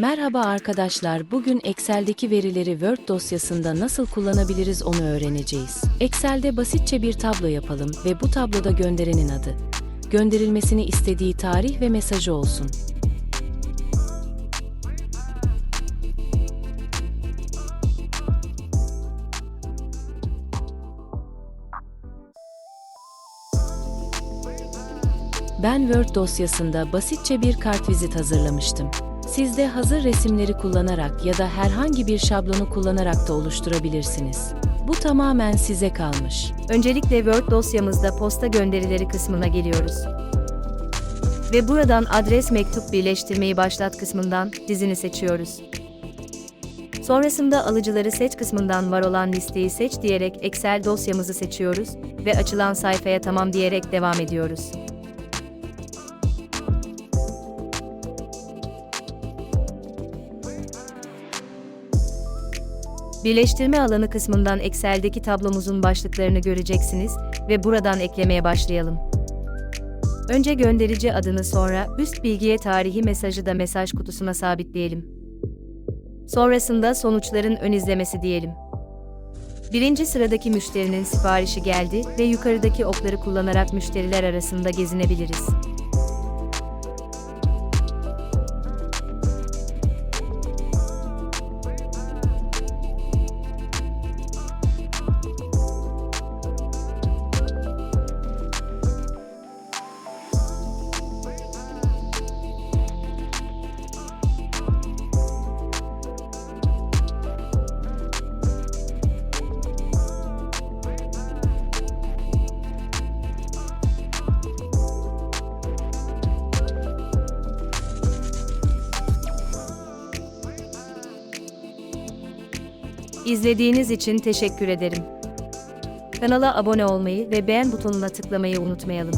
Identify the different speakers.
Speaker 1: Merhaba arkadaşlar, bugün Excel'deki verileri Word dosyasında nasıl kullanabiliriz onu öğreneceğiz. Excel'de basitçe bir tablo yapalım ve bu tabloda gönderenin adı, gönderilmesini istediği tarih ve mesajı olsun. Ben Word dosyasında basitçe bir kartvizit hazırlamıştım. Siz de hazır resimleri kullanarak ya da herhangi bir şablonu kullanarak da oluşturabilirsiniz. Bu tamamen size kalmış.
Speaker 2: Öncelikle Word dosyamızda posta gönderileri kısmına geliyoruz. Ve buradan adres mektup birleştirmeyi başlat kısmından dizini seçiyoruz. Sonrasında alıcıları seç kısmından var olan listeyi seç diyerek Excel dosyamızı seçiyoruz ve açılan sayfaya tamam diyerek devam ediyoruz. Birleştirme alanı kısmından Excel'deki tablomuzun başlıklarını göreceksiniz ve buradan eklemeye başlayalım. Önce gönderici adını sonra üst bilgiye tarihi mesajı da mesaj kutusuna sabitleyelim. Sonrasında sonuçların ön izlemesi diyelim. Birinci sıradaki müşterinin siparişi geldi ve yukarıdaki okları kullanarak müşteriler arasında gezinebiliriz. İzlediğiniz için teşekkür ederim. Kanala abone olmayı ve beğen butonuna tıklamayı unutmayalım.